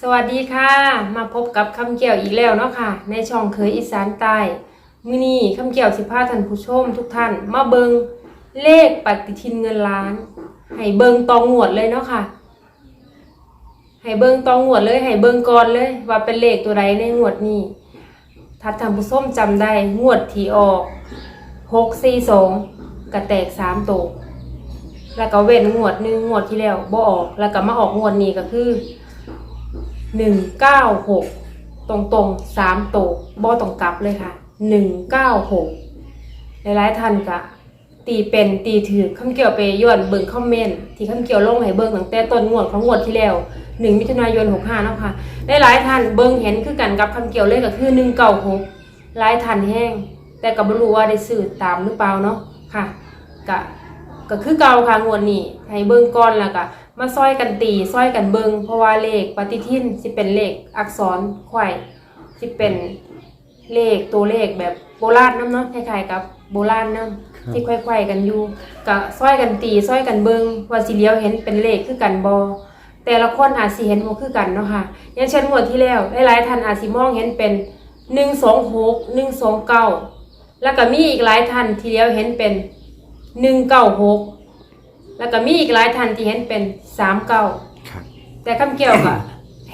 สวัสดีค่ะ มาพบกับคำเกี่ยวอีกแล้วเนาะค่ะ ในช่องเคยอีสานใต้มือนี้คำเกี่ยวสิพาท่านผู้ชมทุกท่าน มาเบิงเลขปฏิทินเงินล้าน ให้เบิงตองงวดเลยเนาะค่ะ ให้เบิงตองงวดเลยให้เบิงก่อนเลย ว่าเป็นเลขตัวใดในงวดนี้ถ้าท่านผู้ชมจำได้งวดที่ออกหกสี่สองกระแตกสามตัวแล้วก็เว้นงวดหนึ่งงวดที่แล้วบ่ออก แล้วก็มาออกงวดนี้ก็คือ หนึ่งเก้าหกตรงตรงสามโตวบ่ต้องกลับเลยค่ะหนึ่งเก้าหกหลายๆท่านก็ตีเป็นตีถือคำเกี่ยวไปย้อนเบิ่งคอมเมนต์ที่คำเกี่ยวลงให้เบิ่งตั้งแต่ต้นงวดของงวดที่แล้วหนึ่งมิถุนายนหกห้าเนาะค่ะหลายๆท่านเบิ่งเห็นคือกันกับคำเกี่ยวเลขก็คือหนึ่งเก้าหกหลายท่านแห้งแต่ก็บ่รู้ว่าได้สื่อตามหรือเปล่าเนาะค่ะก็ก็คือเก่าค่ะงวดนี้ให้เบิ่งก่อนแล้วก็ มาซอยกันตีซอยกันเบิ่งเพราะว่าเลขปฏิทินสิเป็นเลขอักษรไขว้สิเป็นเลขตัวเลขแบบโบราณนํเนาะคล้ายๆกับโบราณนํที่ไขว้ๆกันอยู่ก็ซอยกันตีซอยกันเบิ่งว่าสิเลี้ยวเห็นเป็นเลขคือกันบ่แต่ละคนอาจสิเห็นบ่คือกันเนาะค่ะอย่างเช่นงวดที่แล้วหลายๆท่านอาจสิมองเห็นเป็น126 129แล้วก็มีอีกหลายท่านที่เลี้ยวเห็นเป็นหนึ่งเก้าหก แล้วก็มีอีกหลายท่านที่เห็นเป็นสามเก้าครับ แต่คำเกี่ยวกับ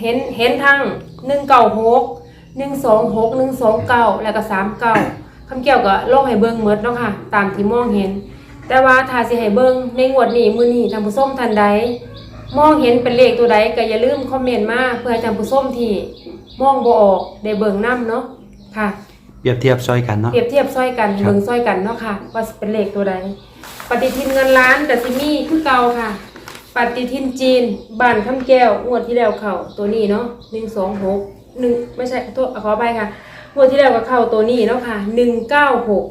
เห็นเห็นทั้งหนึ่งเก้าหกหนึ่งสองหกหนึ่งสองเก้าแล้วก็สามเก้าคำเกี่ยวกับโลกให้เบิ้งเมดเนาะค่ะ ตามที่มองเห็น แต่ว่าถ้าสิให้เบิ้งในงวดนี้มือนี้ท่านผู้ชมท่านใดมองเห็นเป็นเลขตัวใดก็อย่าลืมคอมเมนต์มาเพื่อให้ท่านผู้ชมที่มองบ่ออกได้เบิ่งนํเนาะค่ะเปรียบเทียบซอยกันเนาะเปรียบเทียบซ้อยกันครับเบิ่งซ้อยกันเนาะค่ะว่าสิเป็นเลขตัวใด ปฏิทินเงินล้านแต่ซิมี่คือเก่าค่ะ ปฏิทินจีนบ้านคำแก้วงวดที่แล้วเข้าตัวนี้เนาะหนึ่งสองหกหนึ่งไม่ใช่โทษขอไปค่ะงวดที่แล้วก็เข้าตัวนี้เนาะค่ะหนึ่งเก้าหก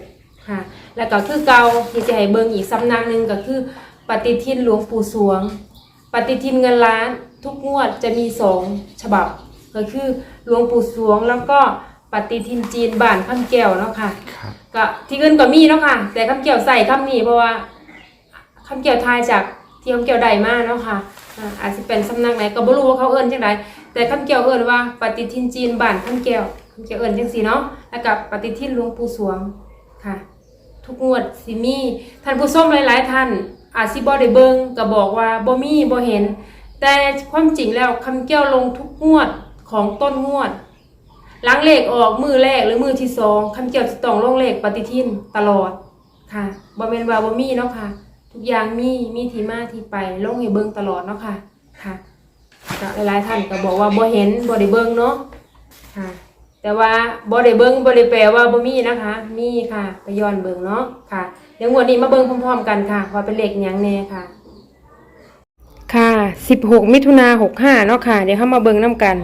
ค่ะ แล้วก็คือเก่าที่จะให้เบิงอีกสำนักหนึ่งก็คือ ปฏิทินหลวงปู่สวง ปฏิทินเงินล้านทุกงวดจะมีสองฉบับ ก็คือหลวงปู่สวงแล้วก็ ปฏิทินจีนบ้านคำแก้วเนาะค่ะครับก็ที่อื่นก็มีเนาะค่ะ แต่คำเกี่ยวใส่คำนี้เพราะว่าคำเกี่ยวทายจากที่คำเกี่ยวใดมาเนาะค่ะอ่าอาจจะเป็นสำนักไหนก็บ่รู้ว่าเขาเอิ้นจังไดแต่คำเกี่ยวเอิ้นว่า ปฏิทินจีนบ้านคำเกี่ยวคำเกี่ยวเอิ้นจังซี่เนาะแล้วกับปฏิทินหลวงปู่สวงค่ะ ทุกงวดสิมีท่านผู้ชมหลาย ๆ ท่านอาจสิบ่ได้เบิ่งก็บอกว่าบ่มีบ่เห็น แต่ความจริงแล้วคำเกี่ยวลงทุกงวดของต้นงวด หล้างเลขออกมือแรกหรือมือที่สองคำเกี่ยวจะต้องลงเลขปฏิทินตลอดค่ะบ่แม่นวาบ่มีเนาะค่ะ ทุกอย่างมีมีทีมาที่ไปลงให้เบิ่งตลอดเนาะค่ะค่ะหลายๆท่านก็บอกว่าบ่เห็นบ่ได้เบิ่งเนาะค่ะ แต่ว่าบ่ได้เบิ่งบ่ได้แปลว่าบ่มีนะคะมีค่ะไปย้อนเบิ่งเนาะค่ะเดี๋ยวงวดนี้มาเบิ่งพร้อมๆกันค่ะว่าเป็นเลขหยังแน่ค่ะ ค่ะ 16 มิถุนา65เนาะค่ะ เดี๋ยวเข้ามาเบิ่งนํกัน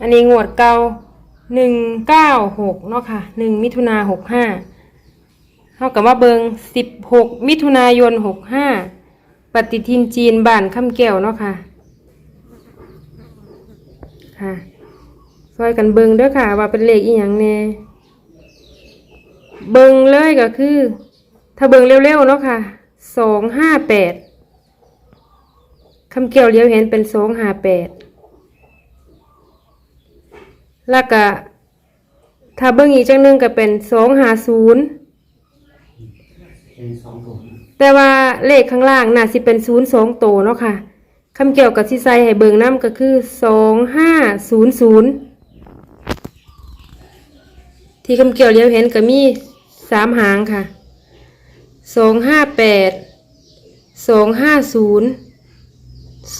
อันนี้งวดเก่า หนึ่งเก้าหกเนาะค่ะหนึ่งมิถุนาหกห้าเท่ากับว่าเบิงสิบหกมิถุนายนหกห้าปฏิทินจีนบ้านคำแก้วเนาะค่ะ ค่ะซอยกันเบิงเด้อค่ะ ว่าเป็นเลขอีหยังแน่เบิงเลยก็คือ ถ้าเบิงเร็วๆเนาะค่ะสองห้าแปดคำแก้วเลี้ยวเห็นเป็นสองห้าแปด แล้วก็ถ้าเบิ่งอีกจังหนึงก็เป็นสองหาศูนย์แต่ว่าเลขข้างล่างน่าสิเป็นศูนย์สองโตเนาะค่ะคำเกี่ยวกับที่ใส่ให้เบิ่งน้ำก็คือสองห้าศูนย์ศูนย์ที่คำเกี่ยวเลี้ยวเห็นก็มีสามหางค่ะสองห้าแปดสองห้าศูนย์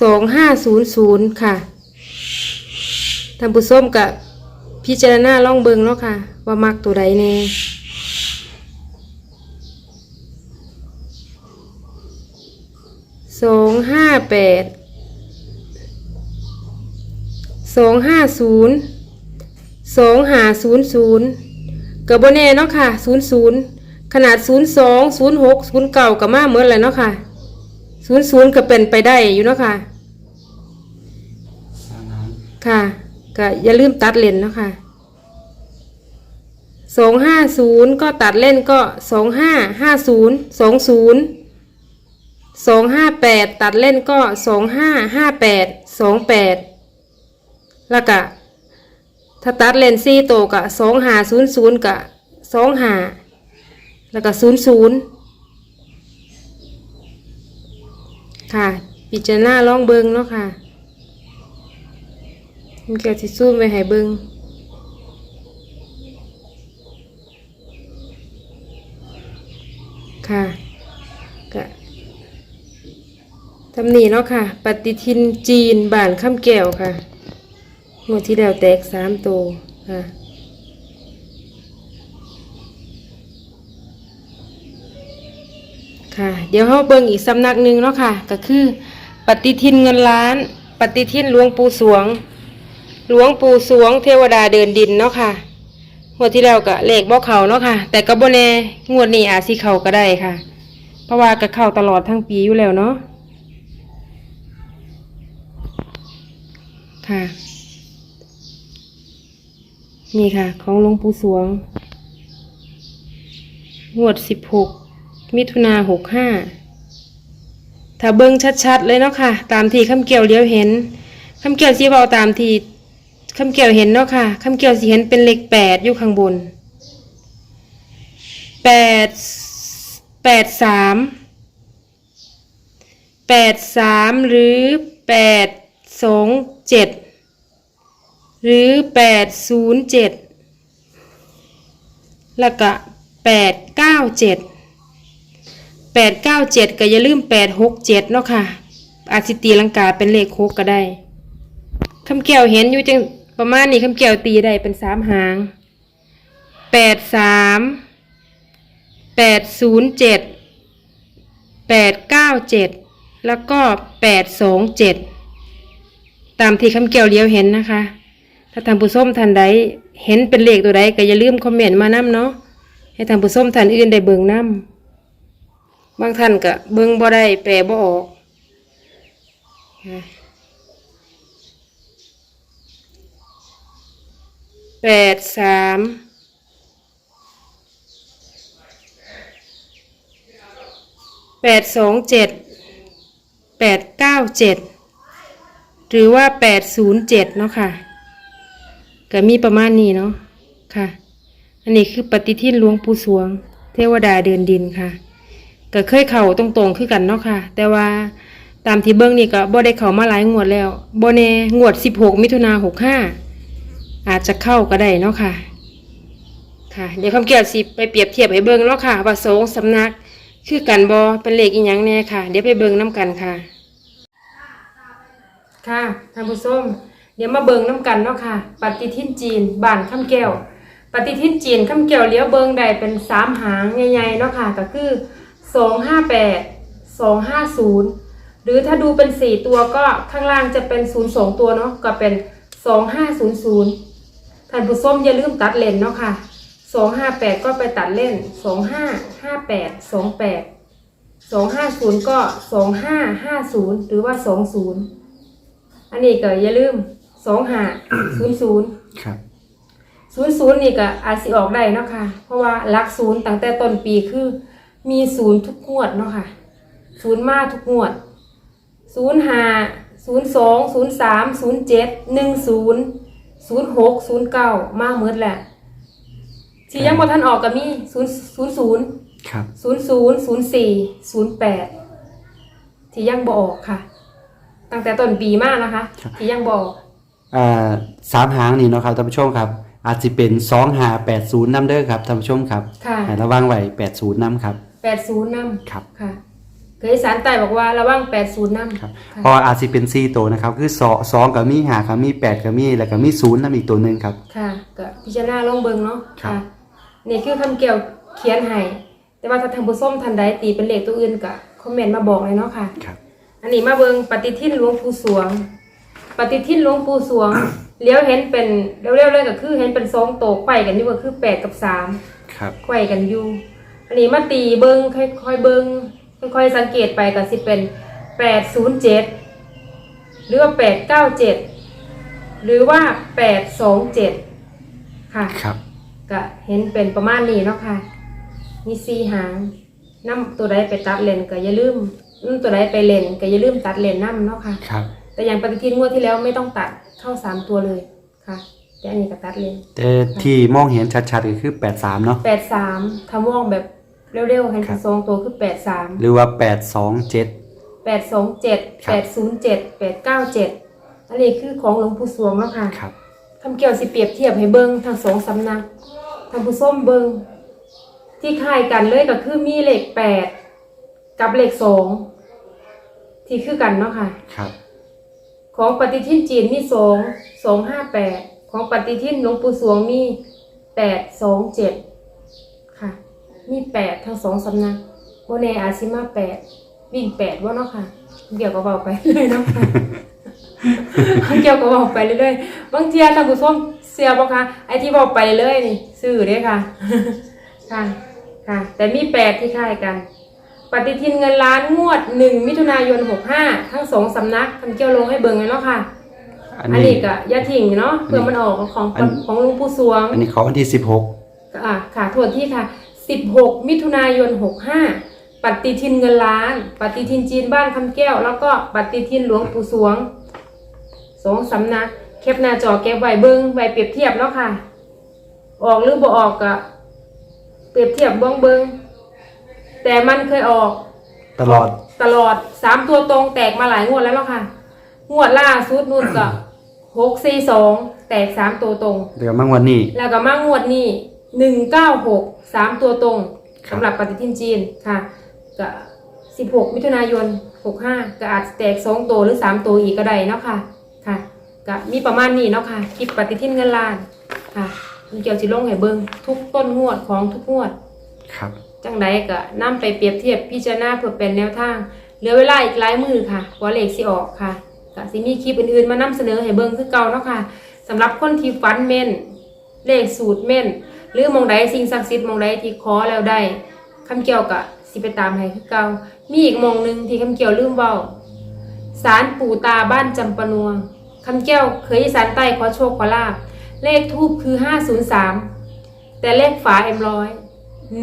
สองห้าศูนย์ศูนย์ค่ะท่านผู้ชมกับ พิจารณาล่องเบิงเนาะค่ะ ว่ามักตัวใดแน่สองห้าแปดสองห้าศูนย์สองห้าศูนย์ศูนย์กับโบแน่เนาะค่ะศูนย์ศูนย์ขนาดศูนย์สองศูนย์หกศูนย์เก่ากับมาเหมือนเลยเนาะค่ะศูนย์ศูนย์ก็เป็นไปได้อยู่เนาะค่ะค่ะ ก็อย่าลืมตัดเลนเนาะค่ะสองห้าศูนย์ก็ตัดเล่นก็สองห้าห้าศูนย์สองศูนย์สองห้าแปดตัดเล่นก็สองห้าห้าแปดสองแปดแล้วก็ถ้าตัดเลนซี่โตวกะสองหาศูนย์ศูนย์กะสองหาแล้วก็ศูนย์ศูนย์ค่ะ พิจารณาลองเบิงเนาะค่ะ มันเกี่ยวสิซูมไว้ให้เบิงค่ะก็ทำนี่เนาะค่ะ ปฏิทินจีนบานข้ามแก้วค่ะงวดที่แล้วแตกสามตัวค่ะค่ะเดี๋ยวเราเบิ่งอีกสำนักหนึ่งเนาะค่ะ ก็คือ ปฏิทินเงินล้าน ปฏิทินหลวงปู่สวง หลวงปู่สวงเทวดาเดินดินเนาะค่ะงวดที่แล้วก็เลขบ่เขาเนาะค่ะ แต่ก็บ่แน่งวดนี้อาจสิเขาก็ได้ค่ะ เพราะว่าก็เข้าตลอดทั้งปีอยู่แล้วเนาะค่ะ นี่ค่ะ ของหลวงปู่สวง งวดสิบหกมิถุนาหกห้าถ้าเบิ้งชัดๆเลยเนาะค่ะ ตามที่คำเกี่ยวเลี้ยวเห็นคำเกี่ยวสีเบาตามที่ คำเกี่ยวเห็นเนาะค่ะคำเกี่ยวสีเห็นเป็นเลขแปดอยู่ข้างบนแปดแปดสามแปดสามหรือแปดสองเจ็ดหรือแปดศูนย์เจ็ดแล้วก็แปดเก้าเจ็ดแปดเก้าเจ็ดก็อย่าลืมแปดหกเจ็ดเนาะค่ะอาจสิตีลังกาเป็นเลขหกก็ได้คำแก้วเห็นอยู่จัง ประมาณนี้คำแก้วตีได้เป็นสามหางแปดสามแปดศูนย์เจ็ดแปดเก้าเจ็ดแล้วก็แปดสองเจ็ดตามที่คำแก้วเลี้ยวเห็นนะคะ ถ้าท่านผู้ชมท่านใดเห็นเป็นเลขตัวใดก็อย่าลืมคอมเมนต์มานํเนาะให้ท่านผู้ชมท่านอื่นได้เบิ่งนํบางท่านก็เบิ่งบ่ได้แปลบ่ออกค่ะ แปดสามแปดสองเจ็ดแปดเก้าเจ็ดหรือว่าแปดศูนย์เจ็ดเนาะค่ะก็มีประมาณนี้เนาะค่ะ อันนี้คือปฏิทินหลวงปู่สวง เทวดาเดินดินค่ะก็เคยเข่าตรงๆคือกันเนาะค่ะ แต่ว่าตามที่เบิ้งนี่ก็บ่ได้เข้ามาหลายงวดแล้วบ่แน่งวด16มิถุนา65 อาจจะเข้าก็ได้เนาะค่ะ ค่ะ เดี๋ยวคำเกี่ยวสิไปเปรียบเทียบให้เบิ้งเนาะค่ะว่าสงสำนัก คือกันบ่เป็นเลขอีหยังแน่ค่ะ เดี๋ยวไปเบิ้งน้ำกันค่ะ ค่ะท่านผู้ชมเดี๋ยวมาเบิงน้ำกันเนาะค่ะ ปฏิทินจีนบ้านข้ามแก้ว ปฏิทินจีนข้ามแก้วเลี้ยวเบิงได้เป็นสามหางใหญ่ๆเนาะค่ะ ก็คือสองห้าแปดสองห้าศูนย์หรือถ้าดูเป็นสี่ตัวก็ข้างล่างจะเป็นศูนย์สองตัวเนาะก็เป็นสองห้าศูนย์ศูนย์ ท่านผู้ชมอย่าลืมตัดเลนเนาะค่ะสองห้าแปดก็ไปตัดเล่นสองห้าห้าแปดสองแปดสองห้าศูนย์ก็สองห้าห้าศูนย์หรือว่าสองศูนย์อันนี้ก็อย่าลืมสองหาศูนย์ศูนย์ครับศูนย์ศูนย์นี่ก็อาจสิออกได้เนาะค่ะ เพราะว่าหลักศูนย์ตั้งแต่ต้นปีคือ มีศูนย์ทุกงวดเนาะค่ะศูนย์มาทุกงวดศูนย์ห้าศูนย์สองศูนย์สามศูนย์เจ็ดหนึ่งศูนย์ ศูนย์หกศูนย์เก้ามาเมื่อแหละที่ยังบ่ทันออกก็มีศูนย์ศูนย์ศูนย์ครับศูนย์ศูนย์ศูนย์สี่ศูนย์แปดที่ยังบออกค่ะ ตั้งแต่ต้นปีมากนะคะ ที่ยังบออกอ่าสามหางนี่เนาะครับท่านผู้ชมครับ อาจจะเป็นสองหาแปดศูนย์น้ำเด้อครับท่านผู้ชมครับค่ะให้ระวังไว้แปดศูนย์น้ำครับแปดศูนย์นครับำค่ะ เคยสารไต่บอกว่าระวังแปดศูนย์นำครับค่ะเพราะว่าอาจจะเป็นสี่ตัวนะครับ คือสองสองกับมีหากับมีแปดกับมีแล้วก็มีศูนย์น้ำอีกตัวหนึ่งครับ ค่ะก็พิจารณาลองเบิงเนาะครับ ค่ะนี่คือคำเกี่ยวเขียนให้แต่ว่าถ้าทางผู้ส้มทันใดตีเป็นเลขตัวอื่นก็คอมเมนต์มาบอกเลยเนาะค่ะ ครับ อันนี้มาเบิงปฏิทินหลวงปู่สวง ปฏิทินหลวงปู่สวง เลี้ยวเห็นเป็นเร็วๆเลยก็คือเห็นเป็นสองโตกไข่กันอยู่ก็คือแปดกับสาม ครับ ไข่กันอยู่ อันนี้มาตีเบิงค่อยๆเบิง ค่อยๆสังเกตไปก็สิเป็นแปดศูนย์เจ็ดหรือว่าแปดเก้าเจ็ดหรือว่าแปดสองเจ็ดค่ะครับก็เห็นเป็นประมาณนี้เนาะค่ะ มีสีหางน้ำตัวใดไปตัดเลนก็อย่าลืมอืมตัวใดไปเลนก็อย่าลืมตัดเลนน้ำเนาะค่ะครับ แต่อย่างปฏิทินงวดที่แล้วไม่ต้องตัดเข้าสามตัวเลยค่ะแต่อันนี้ก็ตัดเลยแต่ที่มองเห็นชัดๆก็คือ 83 เนาะแปดสามคำว่องแบบ เร็วๆให้ครับสองตัวคือแปดสามหรือว่า827แปดสองเจ็ดครัแปบดศูนย์เจ็ดแปดเก้าเจ็ดอันนี้คือของหลวงปู่สวงแล้วค่ะครับ คำเกี่ยวสิเปรียบเทียบให้เบิงทั้งสองสำนักทางผู้ส้มเบิงที่คล้ายกันเลยก็คือมีเลขแปดกับเลขสองที่คือกันเนาะค่ะ ครับ ของปฏิทินจีนมีสองสองห้าแปดของปฏิทินหลวงปู่สวงมีแปดสองเจ็ดค่ะ มีแปดทั้งสองสำนักโมเนอาซิมาแปดวิ่งแปดว่าเนาะค่ะ เกี่ยวกับเบาไปเลยเนาะค่ะเกี่ยวกับเบาไปเรื่อยๆบางเทียท่านผู้ชมเสียบ่คะไอที่เบาไปเรื่อยๆนี่ซื้อเด้อค่ะ ค่ะค่ะ แต่มีแปดที่คล้ายกัน ปฏิทินเงินล้านงวดหนึ่งมิถุนายนหกห้าทั้งสองสำนักทำเกี่ยวลงให้เบิ่งเลยเนาะค่ะอันอันนี้นี้ก็อย่าทิ้งเนาะเพื่อมันออกของอันของหลุงปู่สวง อันนี้เขาวันที่อ่าค่ะโทษที่ค่ะ 16 มิถุนายน 65 ปฏิทินเงินล้าน ปฏิทินจีนบ้านคำแก้ว แล้วก็ปฏิทินหลวงปู่สวงสองสำนัก แคปหน้าจอเก็บไว้เบิ้งไว้เปรียบเทียบเนาะค่ะ ออกหรือบ่ออกก็เปรียบเทียบเบิ้งเบิ้งแต่มันเคยออก16ตลอดตลอดสามตัวตรงแตกมาหลายงวดแล้วเนาะค่ะ งวดล่าสุดนู่นก็หกสี่สองแตกสามตัวตรง เดี๋ยวมางวันนี้ แล้วก็มางวดนี้ หนึ่งเก้าหกสามตัวตรงครับ สำหรับปฏิทินจีนค่ะก็สิบหกมิถุนายนหกห้าก็อาจแตกสองตัวหรือสามตัวอีกก็ได้เนาะค่ะค่ะก็มีประมาณนี้เนาะค่ะคลิปปฏิทินเงินล้านค่ะมันเกี่ยวสิลงให้เบิงทุกต้นงวดของทุกงวด ครับจังใดก็นำไปเปรียบเทียบพิจารณาเพื่อเป็นแนวทางเหลือเวลาอีกหลายมือค่ะกว่าเลขสิออกค่ะก็สิมีคลิปอื่นๆมานำเสนอให้เบิ่งคือเก่าเนาะค่ะสำหรับคนที่ฟันเม่นเลขสูตรเม่น หรือหมองใดสิ่งศักดิ์สิทธิ์หมองใดที่ขอแล้วได้คำเกี่ยวกับสิไปตามให้คือเก่ามีอีกหมองหนึงที่คำเกี่ยวลืมเว้าสารปู่ตาบ้านจำปะนวงคำเกี่ยวเคยอีสานใต้ขอโชคขอลาบเลขทูบคือ 503 แต่เลขฝาเอ็มร้อย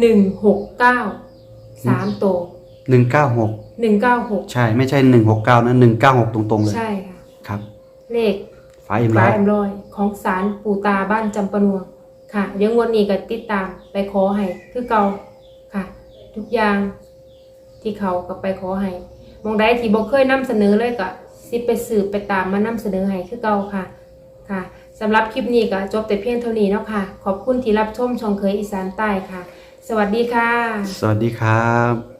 หนึ่งหกเก้าสามโตว196หนึ่งเก้าหกใช่ไม่ใช่169นะ196ตรงๆเลยใช่ค่ะครับ เลขฟ้าเอ็มฝาร้อยเอ็มร้อยของสารปูตาบ้านจำปะนวง ค่ะเดี๋ยวงวดนี้ก็ติดตามไปขอให้คือเก่าค่ะ ทุกอย่างที่เขาก็ไปขอให้มองได้ที่บอกเคยนำเสนอเลยก็สิไปสืบไปตามมานำเสนอให้คือเก่าค่ะค่ะสำหรับคลิปนี้ก็จบแต่เพียงเท่านี้เนาะค่ะ ขอบคุณที่รับชมช่องเคยอีสานใต้ค่ะ สวัสดีค่ะ สวัสดีครับ